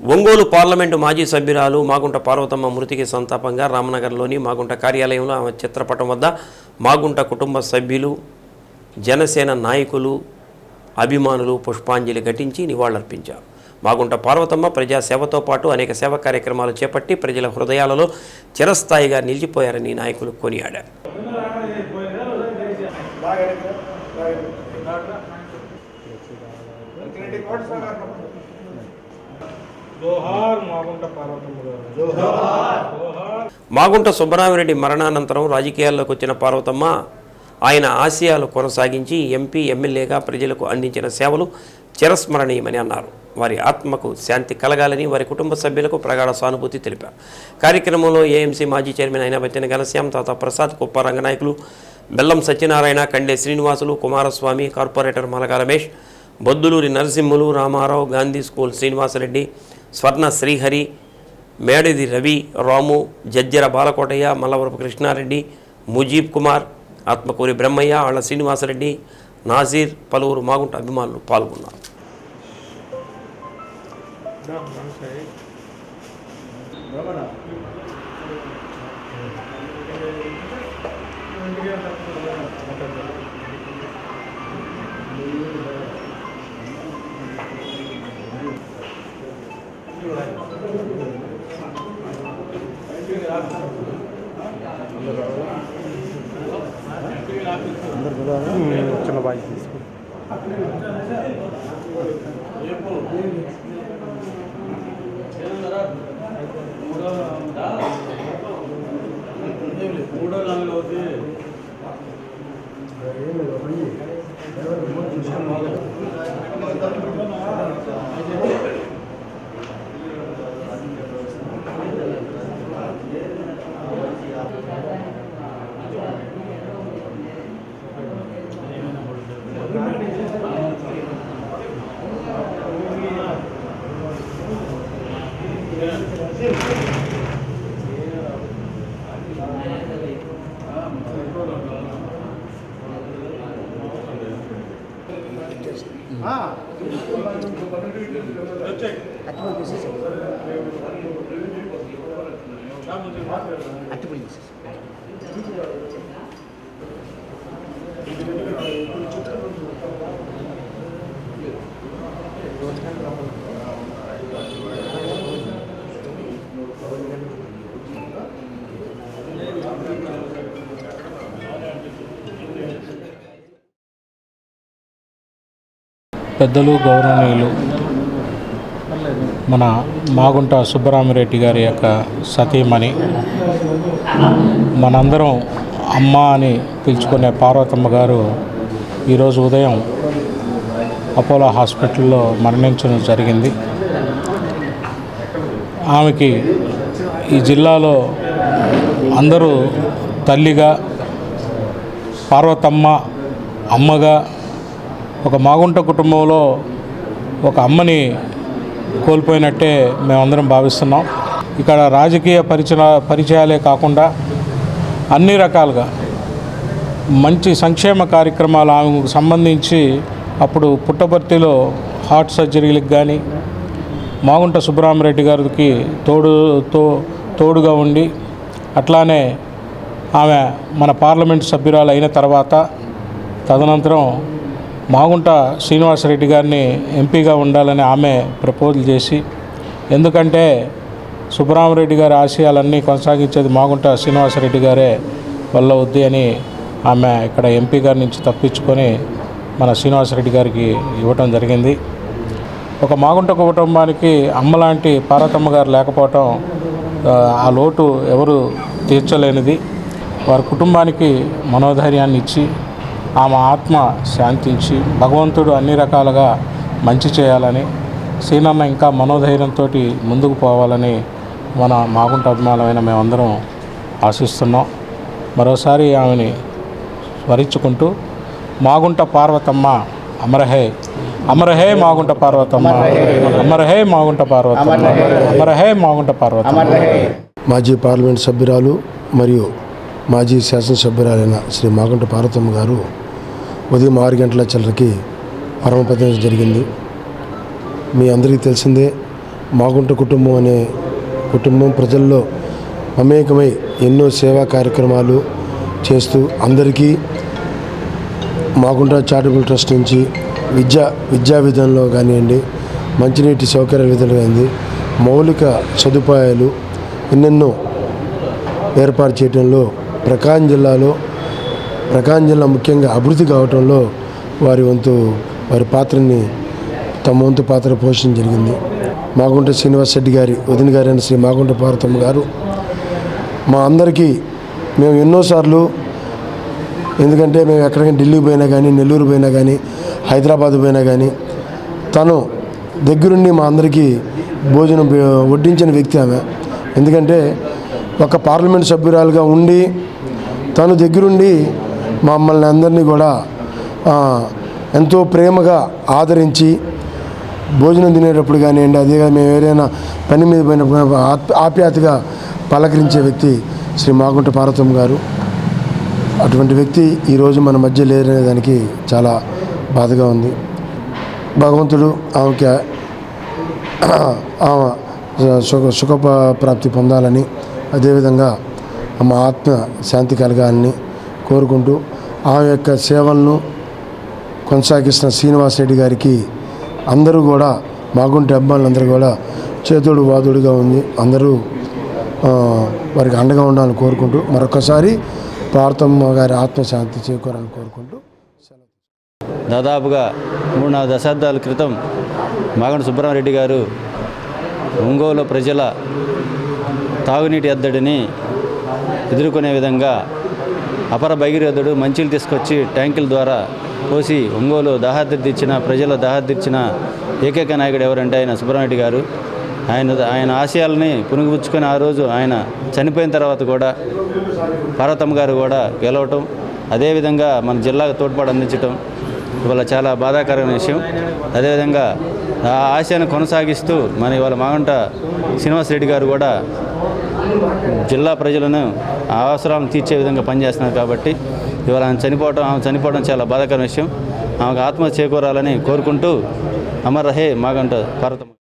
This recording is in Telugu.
ఒంగోలు పార్లమెంటు మాజీ సభ్యురాలు మాగుంట పార్వతమ్మ మృతికి సంతాపంగా రామనగర్లోని మాగుంట కార్యాలయంలో ఆమె చిత్రపటం వద్ద మాగుంట కుటుంబ సభ్యులు జనసేన నాయకులు అభిమానులు పుష్పాంజలి ఘటించి నివాళులర్పించారు. మాగుంట పార్వతమ్మ ప్రజాసేవతో పాటు అనేక సేవా కార్యక్రమాలు చేపట్టి ప్రజల హృదయాలలో చిరస్థాయిగా నిలిచిపోయారని నాయకులు కొనియాడారు. మాగుంట సుబ్బరామిరెడ్డి మరణానంతరం రాజకీయాల్లోకి వచ్చిన పార్వతమ్మ ఆయన ఆశయాలు కొనసాగించి ఎంపీ ఎమ్మెల్యేగా ప్రజలకు అందించిన సేవలు చిరస్మరణీయమని అన్నారు. వారి ఆత్మకు శాంతి కలగాలని వారి కుటుంబ సభ్యులకు ప్రగాఢ సానుభూతి తెలిపారు. కార్యక్రమంలో ఏఎంసీ మాజీ చైర్మన్ అయిన బత్తిన ఘనశ్యాం తాత ప్రసాద్ కుప్ప రంగనాయకులు బెల్లం సత్యనారాయణ కండే శ్రీనివాసులు కుమారస్వామి కార్పొరేటర్ మలక రమేష్ బొద్దులూరి నరసింహులు రామారావు గాంధీ స్కూల్ శ్రీనివాసరెడ్డి స్వర్ణ శ్రీహరి మేడది రవి రాము జజ్జర బాలకోటయ్య మల్లవరపు కృష్ణారెడ్డి ముజీబ్ కుమార్ ఆత్మకూరి బ్రహ్మయ్య ఆళ్ళ శ్రీనివాసరెడ్డి నాజీర్ పలువురు మాగుంట అభిమానులు పాల్గొన్నారు. చిన్న బాయ్ తీసుకో అట్టుబడి అట్టుబడి పెద్దలు గౌరవనీయులు మన మాగుంట సుబ్బరామిరెడ్డి గారి యొక్క సతీమణి మనందరం అమ్మ అని పిలుచుకునే పార్వతమ్మ గారు ఈరోజు ఉదయం అపోలో హాస్పిటల్లో మరణించడం జరిగింది. ఆమెకి ఈ జిల్లాలో అందరూ తల్లిగా పార్వతమ్మ అమ్మగా ఒక మాగుంట కుటుంబంలో ఒక అమ్మని కోల్పోయినట్టే మేమందరం భావిస్తున్నాం. ఇక్కడ రాజకీయ పరిచయ పరిచయాలే కాకుండా అన్ని రకాలుగా మంచి సంక్షేమ కార్యక్రమాలు ఆమెకు సంబంధించి అప్పుడు పుట్టపర్తిలో హార్ట్ సర్జరీలకు కానీ మాగుంట సుబ్బరామరెడ్డి గారికి తోడు తో తోడుగా ఉండి అట్లానే ఆమె మన పార్లమెంట్ సభ్యురాలు అయిన తర్వాత తదనంతరం మాగుంట శ్రీనివాసరెడ్డి గారిని ఎంపీగా ఉండాలని ఆమె ప్రపోజల్ చేసి ఎందుకంటే సుబ్బరామరెడ్డి గారి ఆశయాలన్నీ కొనసాగించేది మాగుంట శ్రీనివాసరెడ్డి గారే వల్ల వద్దు అని ఆమె ఇక్కడ ఎంపీ గారి నుంచి తప్పించుకొని మన శ్రీనివాసరెడ్డి గారికి ఇవ్వటం జరిగింది. ఒక మాగుంట కుటుంబానికి అమ్మలాంటి పార్వతమ్మ గారు లేకపోవటం ఆ లోటు ఎవరు తీర్చలేనిది. వారి కుటుంబానికి మనోధైర్యాన్ని ఇచ్చి ఆమె ఆత్మ శాంతించి భగవంతుడు అన్ని రకాలుగా మంచి చేయాలని సీనన్న ఇంకా మనోధైర్యంతో ముందుకు పోవాలని మన మాగుంట అభిమానమైన మేమందరం ఆశిస్తున్నాం. మరోసారి ఆమెని స్మరించుకుంటూ మాగుంట పార్వతమ్మ అమరహే అమరహే మాగుంట పార్వతమ్మ అమరహే మాగుంట పార్వతమ్మ అమరహే మాగుంట పార్వతమ్మ. మాజీ పార్లమెంట్ సభ్యురాలు మరియు మాజీ శాసనసభ్యురాలైన శ్రీ మాగుంట పార్వతమ్మ గారు ఉదయం ఆరు గంటల చిల్లరకి పరమపదం జరిగింది. మీ అందరికీ తెలిసిందే మాగుంట కుటుంబం అనే కుటుంబం ప్రజల్లో మమేకమై ఎన్నో సేవా కార్యక్రమాలు చేస్తూ అందరికీ మాగుంట చారిటబుల్ ట్రస్ట్ నుంచి విద్యా విద్యా విధానంలో కానివ్వండి మంచినీటి సౌకర్య విధులు కానివ్వండి మౌలిక సదుపాయాలు ఎన్నెన్నో ఏర్పాటు చేయడంలో ప్రకాశం జిల్లాలో ప్రకాశం జిల్లా ముఖ్యంగా అభివృద్ధి కావటంలో వారి వంతు వారి పాత్రని తమ వంతు పాత్ర పోషించడం జరిగింది. మాగుంట శ్రీనివాస్ రెడ్డి గారి వదిన గారైన శ్రీ మాగుంట పార్వతమ్మ గారు. మా అందరికీ మేము ఎన్నోసార్లు ఎందుకంటే మేము ఎక్కడికైనా ఢిల్లీ పోయినా కానీ నెల్లూరు పోయినా కానీ హైదరాబాద్ పోయినా కానీ తను దగ్గరుండి మా అందరికీ భోజనం వడ్డించిన వ్యక్తి ఆమె. ఎందుకంటే ఒక పార్లమెంట్ సభ్యురాలుగా ఉండి తను దగ్గరుండి మమ్మల్ని అందరినీ కూడా ఎంతో ప్రేమగా ఆదరించి భోజనం తినేటప్పుడు కానివ్వండి అదే మేము ఏదైనా పని మీద పోయినప్పుడు ఆప్యాతగా పలకరించే వ్యక్తి శ్రీ మాగుంట పార్వతమ్మ గారు. అటువంటి వ్యక్తి ఈరోజు మన మధ్య లేరనే దానికి చాలా బాధగా ఉంది. భగవంతుడు ఆమెకి ఆమె సుఖ సుఖ ప్రాప్తి పొందాలని అదేవిధంగా ఆమె ఆత్మ శాంతి కలగాలని కోరుకుంటూ ఆ యొక్క సేవలను కొనసాగిస్తున్న శ్రీనివాస్ రెడ్డి గారికి అందరూ కూడా మాగుంటి అబ్బాయిలందరూ కూడా చేతుడు వాదుడుగా ఉంది అందరూ వారికి అండగా ఉండాలని కోరుకుంటూ మరొకసారి పార్తమ్మ గారి ఆత్మశాంతి చేకూరాలని కోరుకుంటూ దాదాపుగా మూడు నాలుగు దశాబ్దాల క్రితం మాగండ సుబ్రహ్మరెడ్డి గారు ఒంగోలు ప్రజల తాగునీటి ఎద్దడిని ఎదుర్కొనే విధంగా అపర భగీరథుడు మంచిలు తీసుకొచ్చి ట్యాంకుల ద్వారా పోసి ఒంగోలు దాహార్తి తీర్చిన ప్రజల దాహార్తి తీర్చిన ఏకైక నాయకుడు ఎవరంటే ఆయన సుబ్రహ్మరెడ్డి గారు. ఆయన ఆయన ఆశయాలని పునుగుపుచ్చుకొని ఆ రోజు ఆయన చనిపోయిన తర్వాత కూడా పార్వతమ్మ గారు కూడా గెలవటం అదేవిధంగా మన జిల్లాకు తోడ్పాటు అందించటం ఇవాళ చాలా బాధాకరమైన విషయం. అదేవిధంగా ఆ ఆశయాన్ని కొనసాగిస్తూ మన ఇవాళ మాగంట శ్రీనివాస్ రెడ్డి గారు కూడా జిల్లా ప్రజలను ఆ అవసరాలను తీర్చే విధంగా పనిచేస్తున్నారు కాబట్టి ఇవాళ ఆమె చనిపోవడం ఆమె చనిపోవడం చాలా బాధాకరమైన విషయం. ఆమెకు ఆత్మ చేకూరాలని కోరుకుంటూ అమర్ రహే మాగంట పార్వతమ్మ